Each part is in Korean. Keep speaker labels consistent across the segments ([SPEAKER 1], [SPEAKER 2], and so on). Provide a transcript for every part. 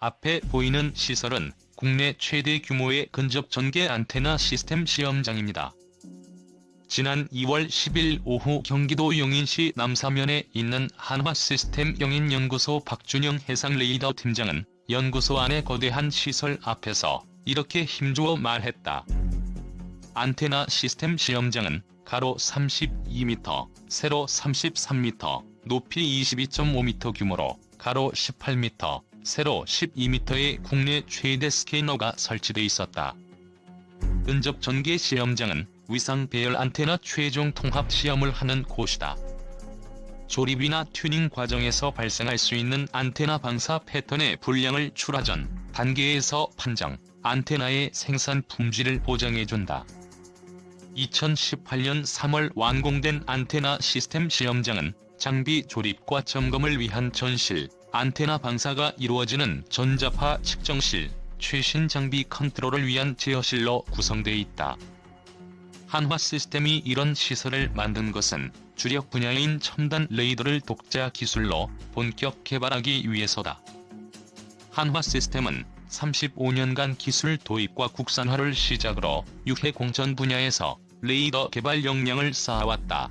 [SPEAKER 1] 앞에 보이는 시설은 국내 최대 규모의 근접 전개 안테나 시스템 시험장입니다. 지난 2월 10일 오후 경기도 용인시 남사면에 있는 한화시스템 용인연구소 박준영 해상 레이더 팀장은 연구소 안의 거대한 시설 앞에서 이렇게 힘주어 말했다. 안테나 시스템 시험장은 가로 32m, 세로 33m, 높이 22.5m 규모로 가로 18m, 세로 12m의 국내 최대 스캐너가 설치돼 있었다. 근접 전개 시험장은 위상 배열 안테나 최종 통합 시험을 하는 곳이다. 조립이나 튜닝 과정에서 발생할 수 있는 안테나 방사 패턴의 불량을 출하 전 단계에서 판정, 안테나의 생산 품질을 보장해준다. 2018년 3월 완공된 안테나 시스템 시험장은 장비 조립과 점검을 위한 전실, 안테나 방사가 이루어지는 전자파 측정실, 최신 장비 컨트롤을 위한 제어실로 구성되어 있다. 한화 시스템이 이런 시설을 만든 것은 주력 분야인 첨단 레이더를 독자 기술로 본격 개발하기 위해서다. 한화 시스템은 35년간 기술 도입과 국산화를 시작으로 유해 공전 분야에서 레이더 개발 역량을 쌓아왔다.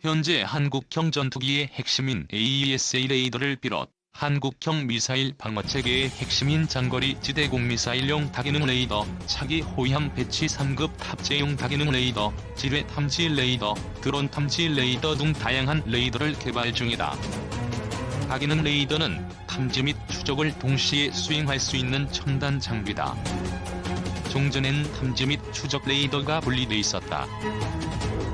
[SPEAKER 1] 현재 한국형 전투기의 핵심인 AESA 레이더를 비롯 한국형 미사일 방어체계의 핵심인 장거리 지대공 미사일용 다기능 레이더, 차기 호위함 배치 3급 탑재용 다기능 레이더, 지뢰 탐지 레이더, 드론 탐지 레이더 등 다양한 레이더를 개발 중이다. 다기능 레이더는 탐지 및 추적을 동시에 수행할 수 있는 첨단 장비다. 종전에는 탐지 및 추적 레이더가 분리돼 있었다.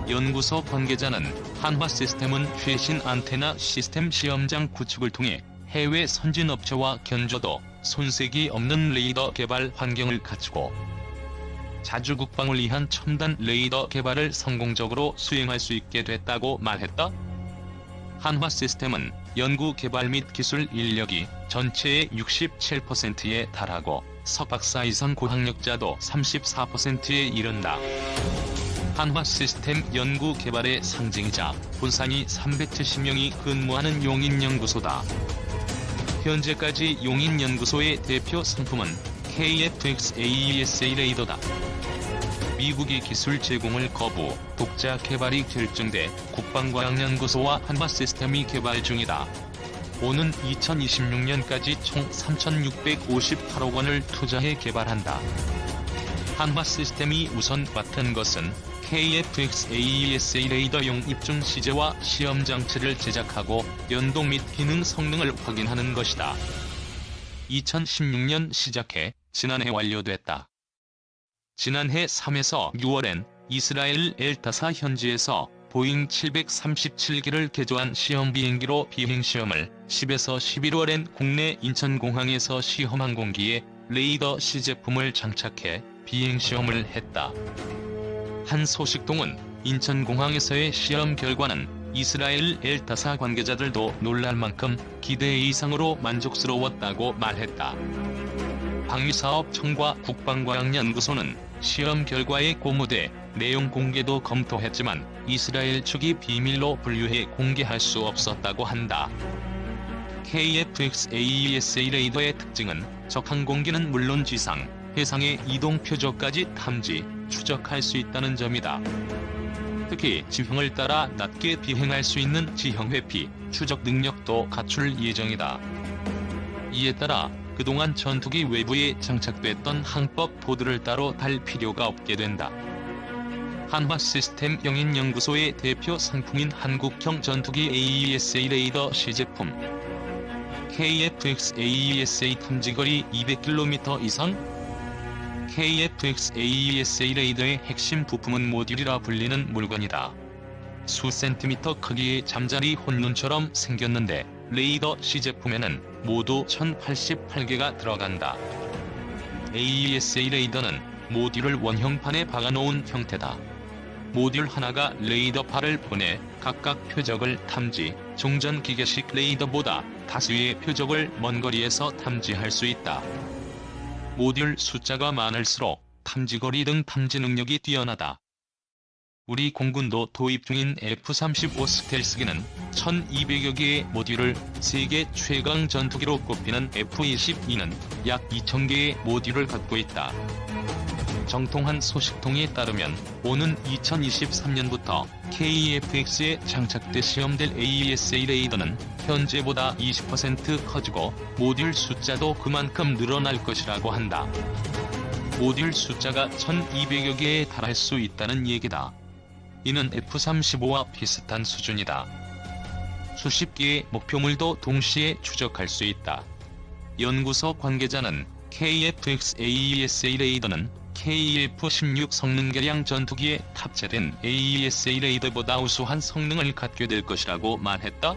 [SPEAKER 1] 연구소 관계자는 한화 시스템은 최신 안테나 시스템 시험장 구축을 통해 해외 선진 업체와 견조도 손색이 없는 레이더 개발 환경을 갖추고 자주 국방을 위한 첨단 레이더 개발을 성공적으로 수행할 수 있게 됐다고 말했다. 한화 시스템은 연구 개발 및 기술 인력이 전체의 67%에 달하고 석박사 이상 고학력자도 34%에 이른다. 한화 시스템 연구 개발의 상징이자 본산이 370명이 근무하는 용인연구소다. 현재까지 용인연구소의 대표 상품은 KFX AESA 레이더다. 미국이 기술 제공을 거부, 독자 개발이 결정돼 국방과학연구소와 한화 시스템이 개발 중이다. 오는 2026년까지 총 3,658억 원을 투자해 개발한다. 한화 시스템이 우선 맡은 것은 KFX AESA 레이더용 입중 시제와 시험 장치를 제작하고 연동 및 기능 성능을 확인하는 것이다. 2016년 시작해 지난해 완료됐다. 지난해 3에서 6월엔 이스라엘 엘타사 현지에서 보잉 737기를 개조한 시험 비행기로 비행 시험을 10에서 11월엔 국내 인천공항에서 시험 항공기에 레이더 시제품을 장착해 비행 시험을 했다. 한 소식통은 인천공항에서의 시험 결과는 이스라엘 엘타사 관계자들도 놀랄 만큼 기대 이상으로 만족스러웠다고 말했다. 방위사업청과 국방과학연구소는 시험 결과에 고무돼 내용 공개도 검토했지만 이스라엘 측이 비밀로 분류해 공개할 수 없었다고 한다. KFX AESA 레이더의 특징은 적 항공기는 물론 지상, 해상의 이동 표적까지 탐지, 추적할 수 있다는 점이다. 특히 지형을 따라 낮게 비행할 수 있는 지형 회피, 추적 능력도 갖출 예정이다. 이에 따라 그동안 전투기 외부에 장착됐던 항법 보드를 따로 달 필요가 없게 된다. 한화 시스템 영인연구소의 대표 상품인 한국형 전투기 AESA 레이더 시제품 KFX AESA 탐지거리 200km 이상 KFX AESA 레이더의 핵심 부품은 모듈이라 불리는 물건이다. 수 센티미터 크기의 잠자리 혼눈처럼 생겼는데 레이더 시제품에는 모두 1088개가 들어간다. AESA 레이더는 모듈을 원형판에 박아놓은 형태다. 모듈 하나가 레이더파를 보내 각각 표적을 탐지, 종전 기계식 레이더보다 다수의 표적을 먼 거리에서 탐지할 수 있다. 모듈 숫자가 많을수록 탐지거리 등 탐지 능력이 뛰어나다. 우리 공군도 도입 중인 F-35 스텔스기는 1200여 개의 모듈을 세계 최강 전투기로 꼽히는 F-22는 약 2000개의 모듈을 갖고 있다. 정통한 소식통에 따르면 오는 2023년부터 KF-X에 장착돼 시험될 AESA 레이더는 현재보다 20% 커지고 모듈 숫자도 그만큼 늘어날 것이라고 한다. 모듈 숫자가 1200여 개에 달할 수 있다는 얘기다. 이는 F-35와 비슷한 수준이다. 수십 개의 목표물도 동시에 추적할 수 있다. 연구소 관계자는 KF-X AESA 레이더는 KF-16 성능 개량 전투기에 탑재된 AESA 레이더보다 우수한 성능을 갖게 될 것이라고 말했다.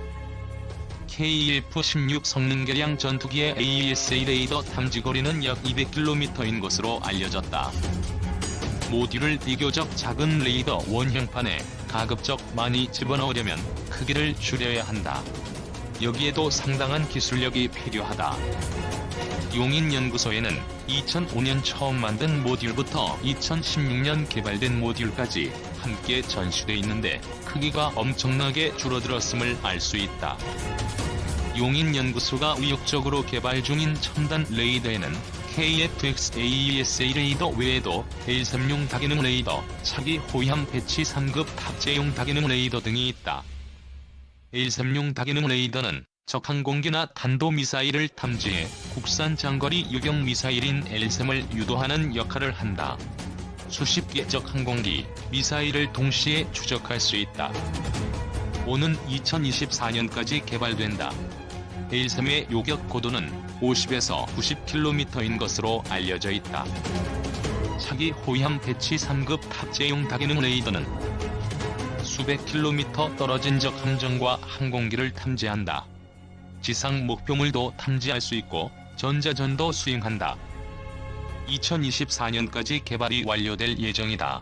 [SPEAKER 1] KF-16 성능 개량 전투기의 AESA 레이더 탐지 거리는 약 200km인 것으로 알려졌다. 모듈을 비교적 작은 레이더 원형판에 가급적 많이 집어넣으려면 크기를 줄여야 한다. 여기에도 상당한 기술력이 필요하다. 용인연구소에는 2005년 처음 만든 모듈부터 2016년 개발된 모듈까지 함께 전시돼 있는데 크기가 엄청나게 줄어들었음을 알 수 있다. 용인연구소가 의욕적으로 개발 중인 첨단 레이더에는 KF-X AESA 레이더 외에도 L3용 다기능 레이더, 차기 호위함 배치 3급 탑재용 다기능 레이더 등이 있다. L3용 다기능 레이더는 적 항공기나 탄도미사일을 탐지해 국산 장거리 유격 미사일인 L3을 유도하는 역할을 한다. 수십 개 적 항공기, 미사일을 동시에 추적할 수 있다. 오는 2024년까지 개발된다. L3의 요격 고도는 50에서 90km인 것으로 알려져 있다. 차기 호위함 배치 3급 탑재용 다기능 레이더는 수백 킬로미터 떨어진 적 함정과 항공기를 탐지한다. 지상 목표물도 탐지할 수 있고 전자전도 수행한다. 2024년까지 개발이 완료될 예정이다.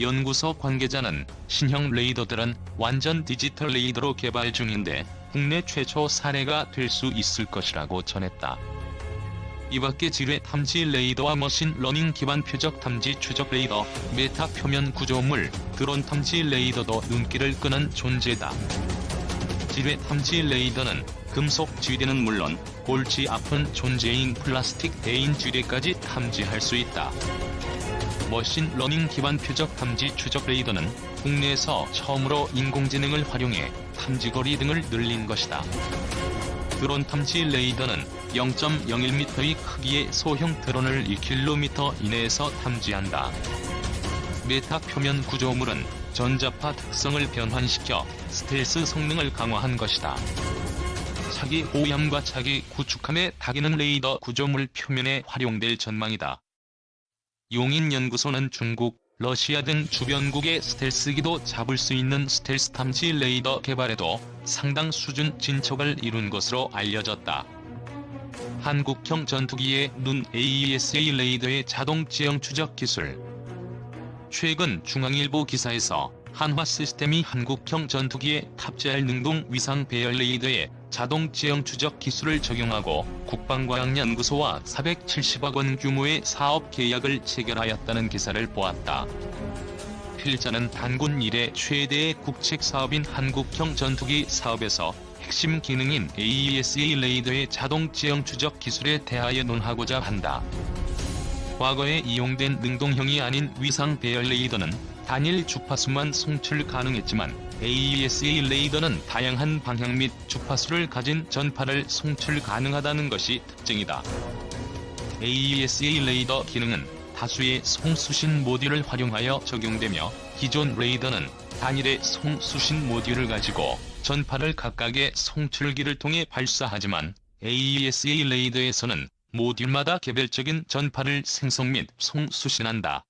[SPEAKER 1] 연구소 관계자는 신형 레이더들은 완전 디지털 레이더로 개발 중인데 국내 최초 사례가 될 수 있을 것이라고 전했다. 이밖에 지뢰 탐지 레이더와 머신 러닝 기반 표적 탐지 추적 레이더, 메타 표면 구조물, 드론 탐지 레이더도 눈길을 끄는 존재다. 지뢰 탐지 레이더는 금속 쥐대는 물론 골치 아픈 존재인 플라스틱 대인 쥐대까지 탐지할 수 있다. 머신 러닝 기반 표적 탐지 추적 레이더는 국내에서 처음으로 인공지능을 활용해 탐지거리 등을 늘린 것이다. 드론 탐지 레이더는 0.01m의 크기의 소형 드론을 1km 이내에서 탐지한다. 메타 표면 구조물은 전자파 특성을 변환시켜 스텔스 성능을 강화한 것이다. 차기 호위함과 차기 구축함의 다기능 레이더 구조물 표면에 활용될 전망이다. 용인연구소는 중국, 러시아 등 주변국의 스텔스기도 잡을 수 있는 스텔스 탐지 레이더 개발에도 상당 수준 진척을 이룬 것으로 알려졌다. 한국형 전투기의 눈 AESA 레이더의 자동 지형 추적 기술 최근 중앙일보 기사에서 한화 시스템이 한국형 전투기에 탑재할 능동 위상 배열 레이더에 자동 지형 추적 기술을 적용하고 국방과학연구소와 470억 원 규모의 사업 계약을 체결하였다는 기사를 보았다. 필자는 단군 이래 최대의 국책 사업인 한국형 전투기 사업에서 핵심 기능인 AESA 레이더의 자동 지형 추적 기술에 대하여 논하고자 한다. 과거에 이용된 능동형이 아닌 위상 배열 레이더는 단일 주파수만 송출 가능했지만 AESA 레이더는 다양한 방향 및 주파수를 가진 전파를 송출 가능하다는 것이 특징이다. AESA 레이더 기능은 다수의 송수신 모듈을 활용하여 적용되며 기존 레이더는 단일의 송수신 모듈을 가지고 전파를 각각의 송출기를 통해 발사하지만 AESA 레이더에서는 모듈마다 개별적인 전파를 생성 및 송수신한다.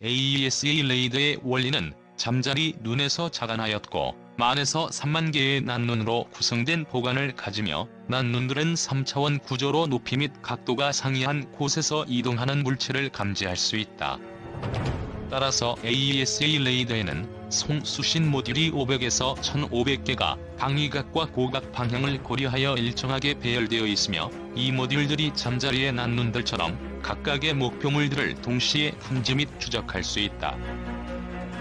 [SPEAKER 1] AESA 레이더의 원리는 잠자리 눈에서 자간하였고 만에서 3만 개의 난눈으로 구성된 보관을 가지며 난눈들은 3차원 구조로 높이 및 각도가 상이한 곳에서 이동하는 물체를 감지할 수 있다. 따라서 AESA 레이더에는 송수신 모듈이 500에서 1500개가 방위각과 고각 방향을 고려하여 일정하게 배열되어 있으며 이 모듈들이 잠자리의 난눈들처럼 각각의 목표물들을 동시에 탐지 및 추적할 수 있다.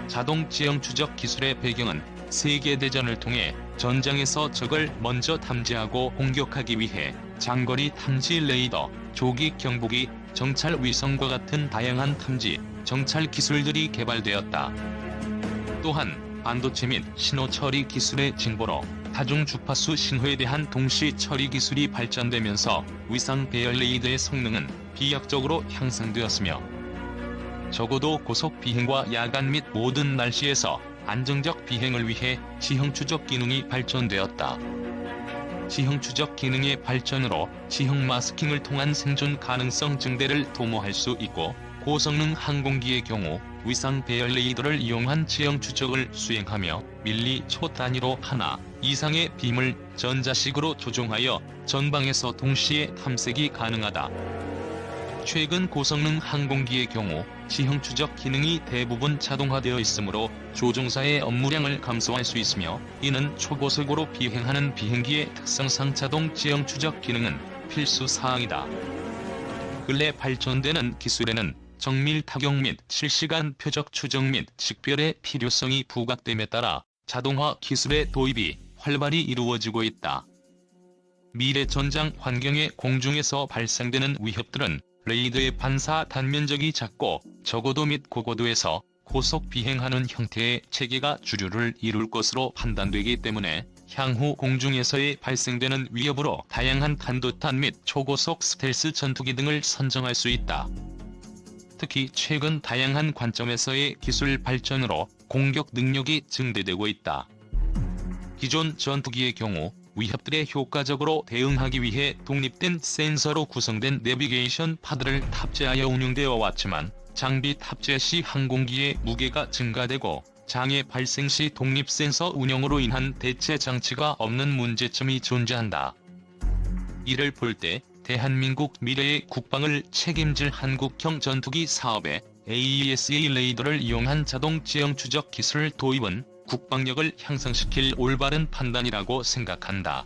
[SPEAKER 1] 자동 지형 추적 기술의 배경은 세계 대전을 통해 전장에서 적을 먼저 탐지하고 공격하기 위해 장거리 탐지 레이더, 조기 경보기, 정찰 위성과 같은 다양한 탐지, 정찰 기술들이 개발되었다. 또한 반도체 및 신호 처리 기술의 진보로 다중 주파수 신호에 대한 동시 처리 기술이 발전되면서 위상 배열 레이더의 성능은 비약적으로 향상되었으며 적어도 고속 비행과 야간 및 모든 날씨에서 안정적 비행을 위해 지형 추적 기능이 발전되었다. 지형 추적 기능의 발전으로 지형 마스킹을 통한 생존 가능성 증대를 도모할 수 있고 고성능 항공기의 경우 위상 배열 레이더를 이용한 지형 추적을 수행하며 밀리 초 단위로 하나 이상의 빔을 전자식으로 조종하여 전방에서 동시에 탐색이 가능하다. 최근 고성능 항공기의 경우 지형 추적 기능이 대부분 자동화되어 있으므로 조종사의 업무량을 감소할 수 있으며 이는 초고속으로 비행하는 비행기의 특성상 자동 지형 추적 기능은 필수 사항이다. 근래 발전되는 기술에는 정밀 타격 및 실시간 표적 추정 및 식별의 필요성이 부각됨에 따라 자동화 기술의 도입이 활발히 이루어지고 있다. 미래 전장 환경의 공중에서 발생되는 위협들은 레이더의 반사 단면적이 작고 저고도 및 고고도에서 고속 비행하는 형태의 체계가 주류를 이룰 것으로 판단되기 때문에 향후 공중에서의 발생되는 위협으로 다양한 탄도탄 및 초고속 스텔스 전투기 등을 선정할 수 있다. 특히 최근 다양한 관점에서의 기술 발전으로 공격 능력이 증대되고 있다. 기존 전투기의 경우 위협들에 효과적으로 대응하기 위해 독립된 센서로 구성된 내비게이션 파드를 탑재하여 운용되어 왔지만 장비 탑재 시 항공기의 무게가 증가되고 장애 발생 시 독립 센서 운영으로 인한 대체 장치가 없는 문제점이 존재한다. 이를 볼 때 대한민국 미래의 국방을 책임질 한국형 전투기 사업에 AESA 레이더를 이용한 자동 지형 추적 기술 도입은 국방력을 향상시킬 올바른 판단이라고 생각한다.